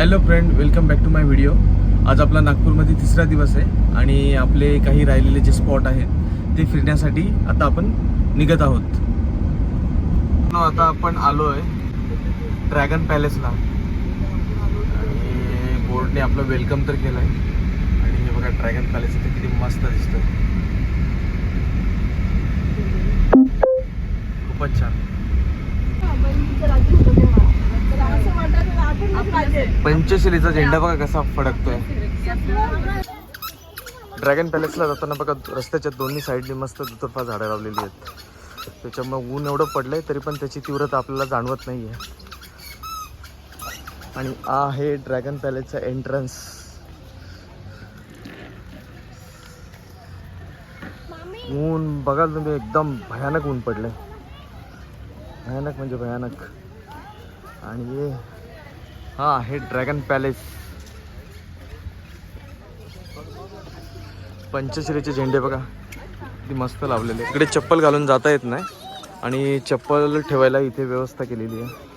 Hello friend welcome back to my video आज आपला नागपूरमध्ये तिसरा दिवस आहे आणि आपले काही राहिलेले जे स्पॉट आहेत ते फिरण्यासाठी आता आपण निघत आहोत. आता आपण आलो आहे ड्रॅगन पॅलेसला आणि बोर्डने आपलं वेलकम तर केलं आहे आणि हे बघा ड्रॅगन पॅलेस इथे किती मस्त दिसतं खूपच छान. पंचशिलीचा झेंडा बघा कसा फडकतोय. ड्रॅगन पॅलेसला जाताना बघा रस्त्याच्या दोन्ही साईडने मस्त दुतर्फा झाडं लावलेली आहेत. त्याच्यामुळे ऊन एवढं पडलंय तरी पण त्याची तीव्रता आपल्याला जाणवत नाही आहे आणि हा आहे ड्रॅगन पॅलेसचा एंट्रन्स ऊन बघाल तुम्ही एकदम भयानक ऊन पडलंय. भयानक म्हणजे भयानक. आणि हा आहे ड्रॅगन पॅलेस पंचश्रीचे झेंडे बघा. किती मस्त लावलेले. इकडे चप्पल घालून जाता येत नाही. आणि चप्पल ठेवायला इथे व्यवस्था केलेली आहे.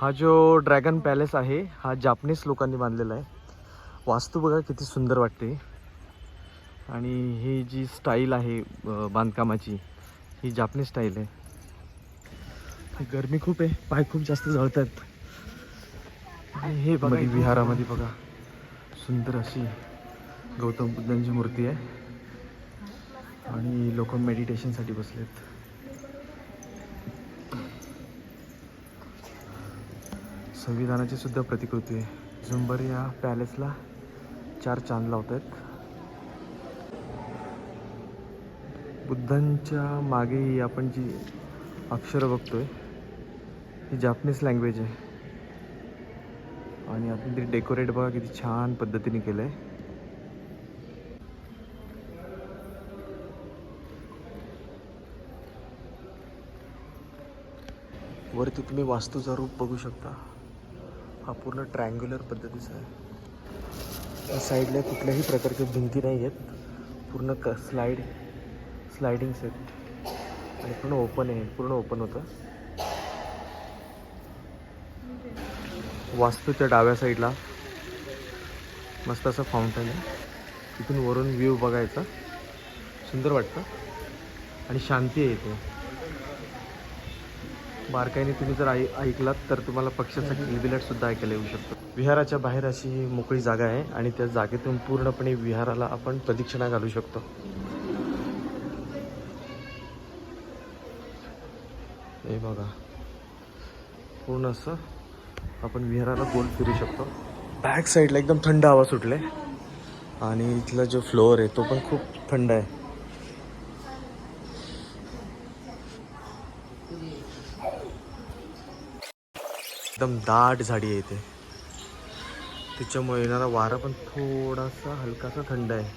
हा जो ड्रॅगन पॅलेस आहे हा जापनीज लोकांनी बांधलेला आहे. वास्तू बघा किती सुंदर वाटते. आणि ही जी स्टाईल आहे बांधकामाची ही जापनीज स्टाईल आहे. गरमी खूप आहे पाय खूप जास्त जळतात आणि हे बघा विहारामध्ये बघा सुंदर अशी गौतम बुद्धांची मूर्ती आहे. आणि लोक मेडिटेशनसाठी बसलेत. संविधानाची सुद्धा प्रतिकृती आहे. झुंबर या पॅलेसला चार चांद लावत आहेत बुद्धांच्या मागे ही आपण जी अक्षरं बघतोय ही जापनीज लँग्वेज आहे. आणि आपण ते डेकोरेट बघा किती छान पद्धतीने केलं आहे वरती तुम्ही वास्तूचा रूप बघू शकता. हा पूर्ण ट्रँग्युलर पद्धतीचा आहे. या साईडला कुठल्याही प्रकारच्या भिंती नाही आहेत पूर्ण क स्लाईड स्लायडिंग्स आहेत आणि पूर्ण ओपन आहे पूर्ण ओपन होतं. वास्तूच्या डाव्या साईडला मस्त असं फाउंटन आहे. तिथून वरून व्ह्यू बघायचा. सुंदर वाटतं. आणि शांती आहे इथे. बारकाईने तुम्ही जर ऐ ऐकलात तर तुम्हाला पक्षाचा किलबिलाटसुद्धा ऐकायला येऊ शकतो. विहाराच्या बाहेर अशी मोकळी जागा आहे आणि त्या जागेतून पूर्णपणे विहाराला आपण प्रदक्षिणा घालू शकतो. हे बघा. पूर्ण असं आपण विहाराला गोल फिरू शकतो. बॅक साईडला एकदम थंड हवा सुटले. आणि इथला जो फ्लोअर आहे तो पण खूप थंड आहे. एकदम दाट झाडी आहे इथे. त्याच्यामुळे येणारा वारा पण थोडासा हलकासा थंड आहे.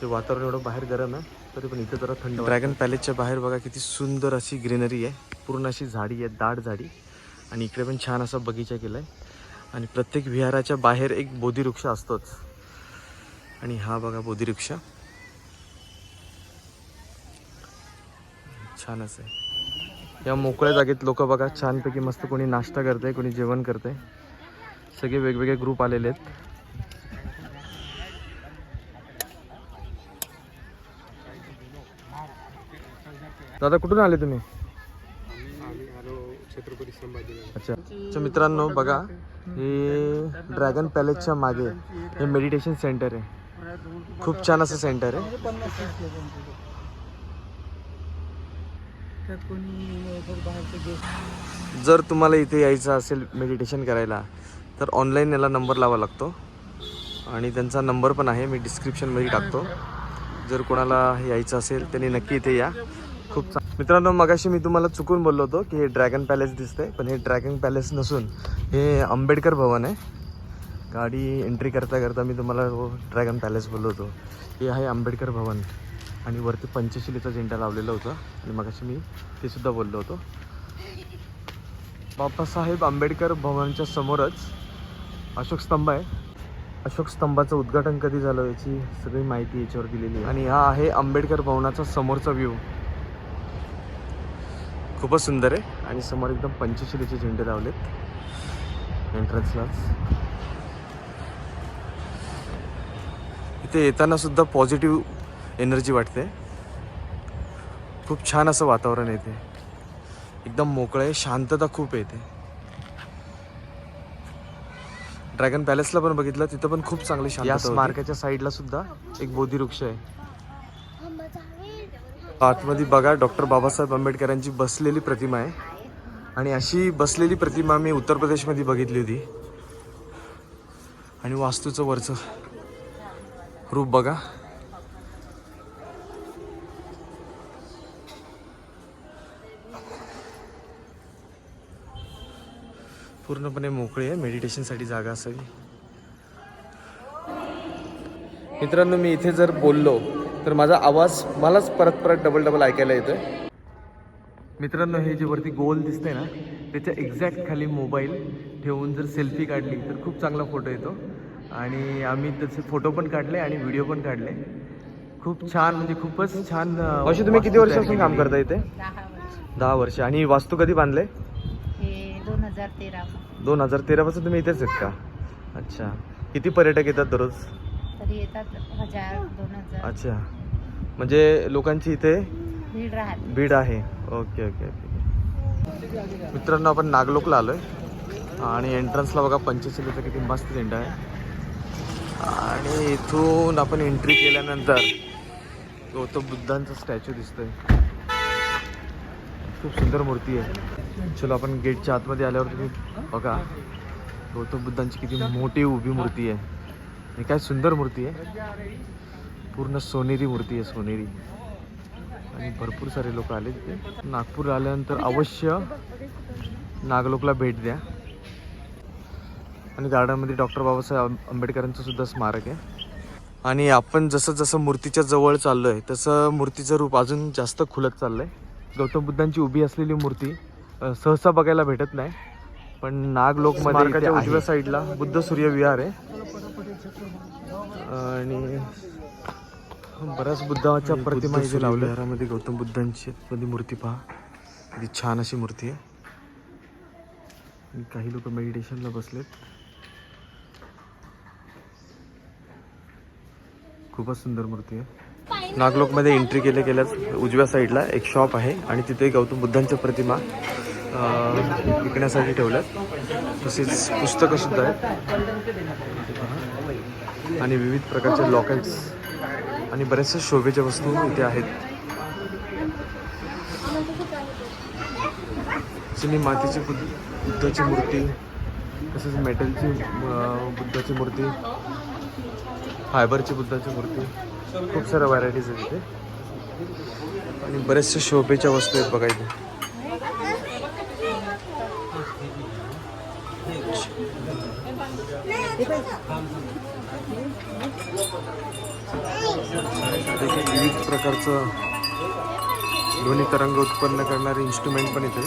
ते वातावरण एवढं बाहेर गरम आहे. तरी पण इथं जरा थंड ड्रॅगन पॅलेसच्या बाहेर बघा किती सुंदर अशी ग्रीनरी आहे. पूर्ण अशी झाडी आहे दाट झाडी. आणि इकडे पण छान असा बगीचा केला आहे आणि प्रत्येक विहाराच्या बाहेर एक बोधीवृक्ष असतोच. आणि हा बघा बोधीवृक्ष. छान असं आहे. या मोकळ्या जागेत लोक बघा छानपैकी मस्त कोणी नाश्ता करतंय कोणी जेवण करतंय. सगळे वेगवेगळे ग्रुप आलेले आहेत. दादा कुठून आले तुम्ही? अच्छा. मित्रांनो बघा हे ड्रॅगन पॅलेसच्या मागे हे मेडिटेशन सेंटर आहे. खूप छान असं सेंटर आहे. जर तुम्हाला इथे यायचं असेल मेडिटेशन करायला तर ऑनलाईन याला नंबर लावा लागतो. आणि त्यांचा नंबर पण आहे मी डिस्क्रिप्शनमध्ये टाकतो. जर कोणाला यायचं असेल त्यांनी नक्की इथे या. खूप चांग मित्रांनो मगाशी मी तुम्हाला चुकून बोललो होतो की हे ड्रॅगन पॅलेस दिसतंय पण हे ड्रॅगन पॅलेस नसून हे आंबेडकर भवन आहे. गाडी एंट्री करता करता मी तुम्हाला ड्रॅगन पॅलेस बोललो होतो. हे आहे आंबेडकर भवन. आणि वरती पंचशिलीचा झेंडा लावलेला होता. आणि मगाशी मी ते सुद्धा बोललो होतो. बाबासाहेब आंबेडकर भवनच्या समोरच अशोक स्तंभ आहे. अशोक स्तंभाचं उद्घाटन कधी झालं याची सगळी माहिती याच्यावर दिलेली आहे. आणि हा आहे आंबेडकर भवनाचा समोरचा व्ह्यू खूपच सुंदर आहे. आणि समोर एकदम पंचशिलेचे झेंडे लावलेत. एंट्रन्सलाच इथे येताना सुद्धा पॉझिटिव्ह एनर्जी वाटते. खूप छान असं वातावरण येते एकदम मोकळं आहे. शांतता खूप येते इथे ड्रॅगन पॅलेसला पण बघितलं तिथं पण खूप चांगली या स्मारकाच्या साईडला सुद्धा एक बोधी वृक्ष आहे. आतमध्ये बघा डॉक्टर बाबासाहेब आंबेडकरांची बसलेली प्रतिमा आहे. आणि अशी बसलेली प्रतिमा मी उत्तर प्रदेशमध्ये बघितली होती. आणि वास्तूचं वरचं रूप बघा. पूर्णपणे मोकळी आहे. मेडिटेशनसाठी जागा असावी. मित्रांनो मी इथे जर बोललो तर माझा आवाज मलाच परत परत डबल डबल ऐकायला येतोय. मित्रांनो हे जे वरती गोल दिसतंय ना त्याच्या एक्झॅक्ट खाली मोबाईल ठेवून जर सेल्फी काढली तर खूप चांगला फोटो येतो. आणि आम्ही त्याचे फोटो पण काढले आणि व्हिडिओ पण काढले. खूप छान म्हणजे खूपच छान मावशी तुम्ही किती वर्षापासून काम करता इथे? दहा वर्ष. आणि वास्तू कधी बांधले हजार तेरा दोन हजार तेरापासून तुम्ही इथेच आहेत का? अच्छा. किती पर्यटक येतात दररोज? तरी येतात हजार दोन हजार. अच्छा. म्हणजे लोकांची इथे भीड राहते. बीड आहे. Okay okay okay. मित्रांनो आपण नागलोकला आलोय. आणि एंट्रन्सला बघा पंचशिलेचा किती मस्त झेंडा आहे. आणि इथून आपण एंट्री केल्यानंतर गौतम बुद्धांचा स्टॅच्यू दिसतोय. खूप सुंदर मूर्ती आहे. चलो आपण गेटच्या आतमध्ये आल्यावर तुम्ही बघा. गौतम बुद्धांची किती मोठी उभी मूर्ती आहे. काय सुंदर मूर्ती आहे. पूर्ण सोनेरी मूर्ती आहे सोनेरी. आणि भरपूर सारे लोक आले तिथे. नागपूर आल्यानंतर अवश्य नागलोकला भेट द्या. आणि गार्डनमध्ये डॉक्टर बाबासाहेब आंबेडकरांचं सुद्धा स्मारक आहे. आणि आपण जसं जसं मूर्तीच्या जवळ चाललो आहे तसं मूर्तीचं रूप अजून जास्त खुलत चाललं आहे गौतम बुद्धांची उभी असलेली मूर्ती सहसा बघायला भेटत नाही. पण नागलोकमध्ये इथे उजव्या साईडला बुद्ध सूर्य विहार आहे. आणि बऱ्याच बुद्धाच्या प्रतिमा इथे लावल्या विहारामध्ये गौतम बुद्धांची मध्ये मूर्ती पहा. किती छान अशी मूर्ती आहे. काही लोक मेडिटेशनला बसलेत. खूपच सुंदर मूर्ती आहे. नागलोकमध्ये एंट्री केल्या केल्याच उजव्या साईडला एक शॉप आहे आणि तिथे गौतम बुद्धांच्या प्रतिमा विकण्यासाठी ठेवल्यात. तसेच पुस्तकं सुद्धा आहेत. आणि विविध प्रकारचे लॉकेट्स आणि बऱ्याचशा शोभेच्या वस्तू इथे आहेत. चिनी मातीची बुद्ध बुद्धाची मूर्ती तसेच मेटलची बुद्धाची मूर्ती फायबरची बुद्धाची मूर्ती खूप साऱ्या व्हरायटीज आहेत इथे. आणि बऱ्याचशा शोभेच्या वस्तू आहेत बघा इथे. विविध प्रकारचं ध्वनी तरंग उत्पन्न करणारे इन्स्ट्रुमेंट पण इथे.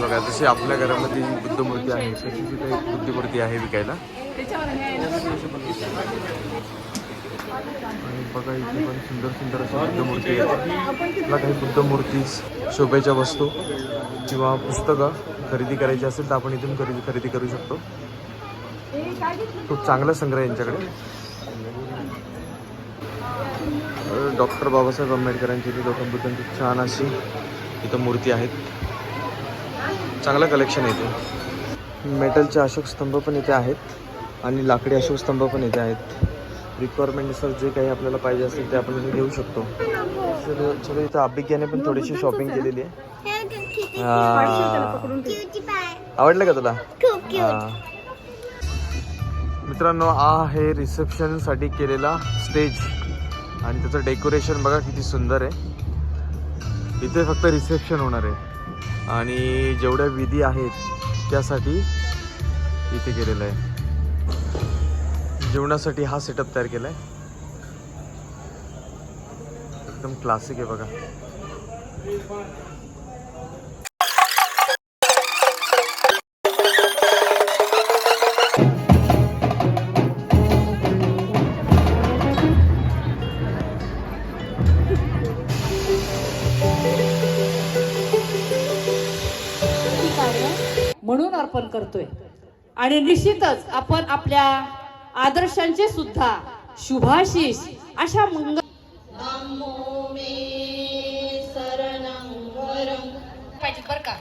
बघा जशी आपल्या घरामध्ये जी बुद्ध मूर्ती आहे तशी तिथे बुद्ध मूर्ती आहे विकायला. आणि बघा इथे पण सुंदर सुंदर अशी बुद्ध मूर्ती आहेत. तुला काही बुद्ध मूर्तीज शोभेच्या वस्तू किंवा पुस्तकं खरेदी करायची असेल तर आपण इथून खरेदी खरेदी करू शकतो. खूप चांगला संग्रह आहे यांच्याकडे. डॉक्टर बाबासाहेब आंबेडकरांची इथे गौतम बुद्धांची छान अशी इथं मूर्ती आहेत. चांगलं कलेक्शन आहे इथे मेटलचे अशोक स्तंभ पण इथे आहेत आणि लाकडी अशोक स्तंभ पण इथे आहेत. रिक्वायरमेंटनुसार जे काही आपल्याला पाहिजे असेल ते आपण इथे घेऊ शकतो. तर चलो इथं अभिज्ञाने पण थोडीशी शॉपिंग केलेली आहे. आवडलं का तुला. मित्रांनो हा आहे रिसेप्शनसाठी केलेला स्टेज आणि त्याचं डेकोरेशन बघा किती सुंदर आहे. इथे फक्त रिसेप्शन होणार आहे. आणि जेवढ्या विधी आहेत त्यासाठी इथे केलेलं आहे. जेवणासाठी हा सेटअप तयार केला आहे एकदम क्लासिक आहे बघा. म्हणून अर्पण करतोय. आणि निश्चितच आपण आपल्या आदर्शांचे सुद्धा. शुभाशीष अशा मंगल पाहिजे बरं का?